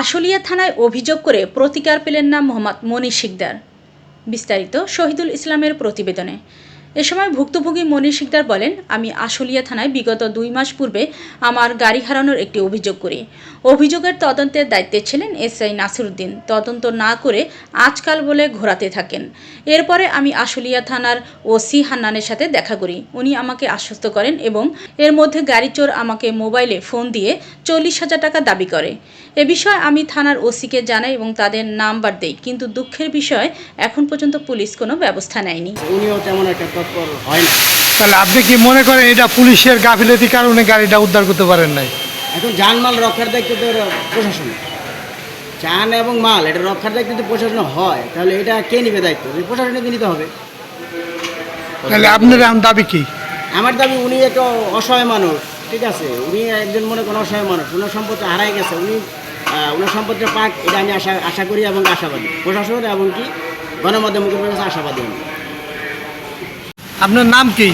আশুলিয়া থানায় অভিযোগ করে প্রতিকার পেলেন না মোহাম্মদ মনি শিকদার। বিস্তারিত শহীদুল ইসলামের প্রতিবেদনে। এ সময় ভুক্তভোগী মনির শিকদার বলেন, আমি আশুলিয়া থানায় বিগত দুই মাস পূর্বে আমার গাড়ি হারানোর একটি অভিযোগ করি। অভিযোগের তদন্তের দায়িত্বে ছিলেন এসআই নাসিরুদ্দিন। তদন্ত না করে আজকাল বলে ঘোরাতে থাকেন। এরপরে আমি আশুলিয়া থানার ওসি হান্নানের সাথে দেখা করি। উনি আমাকে আশ্বস্ত করেন এবং এর মধ্যে গাড়ি চোর আমাকে মোবাইলে ফোন দিয়ে চল্লিশ হাজার টাকা দাবি করে। এ বিষয়ে আমি থানার ওসিকে জানাই এবং তাদের নাম্বার দেই, কিন্তু দুঃখের বিষয় এখন পর্যন্ত পুলিশ কোনো ব্যবস্থা নেয়নি। উনিও তেমন একটা হয় না। তাহলে আপনি কি মনে করেন এটা পুলিশের গাফিলতির কারণে গাড়িটা উদ্ধার করতে পারেন নাই? এখন জানমাল রক্ষার দায়িত্ব তো প্রশাসন। চান এবং মাল এটা রক্ষার দায়িত্ব যদি প্রশাসন হয় তাহলে এটা কে নিবে দায়িত্ব? প্রশাসনকে নিতে হবে। তাহলে আপনার দাবি কি? আমার দাবি উনি একটা অসহায় মানুষ ঠিক আছে? উনি একজন মনে করেন অসহায় মানুষ ওনার সম্পত্তি হারাই গেছে। উনি ওনার সম্পত্তিটা পাক এটা আমি আশা আশা করি এবং আশাবাদী। প্রশাসন এবং কি? গণমাধ্যমের কাছে আশাবাদী। আমি আপনার নাম কি?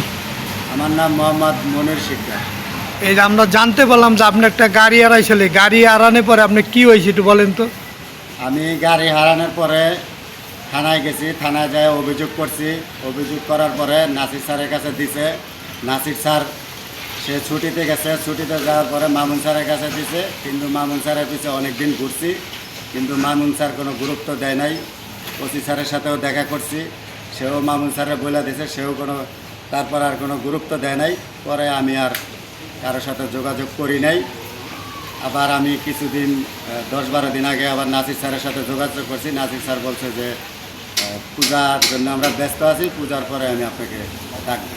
আমার নাম মোহাম্মদ মনির শিকদার। এই যে আমরা জানতে পারলাম যে আপনি একটা গাড়ি হারাইছিলে গাড়ি হারানোর পরে আপনি কি হয়েছে একটু বলেন তো। আমি গাড়ি হারানোর পরে থানায় গেছি থানায় যায় অভিযোগ করছি। অভিযোগ করার পরে নাসির স্যারের কাছে দিছে। নাসির স্যার সে ছুটিতে গেছে। ছুটিতে যাওয়ার পরে মামুন স্যারের কাছে দিছে। কিন্তু মামুন স্যারের পিছে অনেক দিন ঘুরছি। কিন্তু মামুন স্যার কোনো গুরুত্ব দেয় নাই। ওসি স্যারের সাথেও দেখা করছি। সেও মামুন স্যারে বলে দিয়েছে সেও কোনো তারপর আর কোনো গুরুত্ব দেয় নাই। পরে আমি আর কারোর সাথে যোগাযোগ করি নাই। আবার আমি কিছুদিন দশ বারো দিন আগে আবার নাসির স্যারের সাথে যোগাযোগ করছি। নাসির স্যার বলছে যে পূজার জন্য আমরা ব্যস্ত আছি পূজার পরে আমি আপনাকে ডাকবো।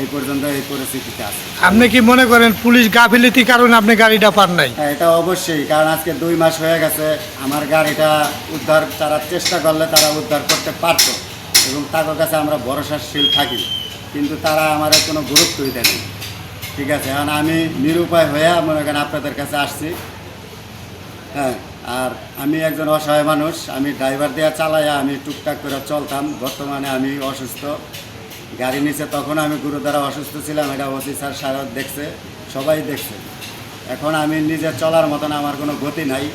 এই পর্যন্ত এই পরিস্থিতিতে আছে। আপনি কি মনে করেন পুলিশ গাফিলতির কারণে আপনি গাড়িটা পান নাই? হ্যাঁ এটা অবশ্যই কারণ আজকে দুই মাস হয়ে গেছে। আমার গাড়িটা উদ্ধার তারা চেষ্টা করলে তারা উদ্ধার করতে পারতো। এবং তাদের কাছে আমরা ভরসাশীল থাকি, কিন্তু তারা আমার কোনো গুরুত্বই দেয়নি ঠিক আছে, এখন আমি নিরুপায় হয়ে মনে করেন আপনাদের কাছে আসছি। হ্যাঁ আর আমি একজন অসহায় মানুষ, আমি ড্রাইভার দেওয়া চালাইয়া আমি টুকটাক করে চলতাম। বর্তমানে আমি অসুস্থ। গাড়ি নিচে তখন আমি গুরুদ্বারা অসুস্থ ছিলাম, এটা ওসি স্যার সারা দেখছে, সবাই দেখছে। এখন আমি নিজে চলার মতন আমার কোনো গতি নাই।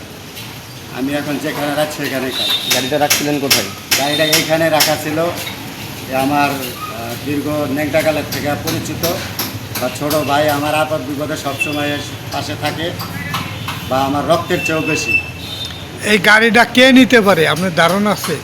আমি এখন যেখানে রাখছি সেখানে গাড়িটা রাখছিলেন কোথায়? গাড়িটা এইখানে রাখা ছিল। আমার দীর্ঘ নেংটাকালের থেকে পরিচিত। বা ছোটো ভাই আমার আপদ বিপদে সবসময় পাশে থাকে বা আমার রক্তের চেয়েও বেশি। এই গাড়িটা কে নিতে পারে? আপনার ধারণা আছে?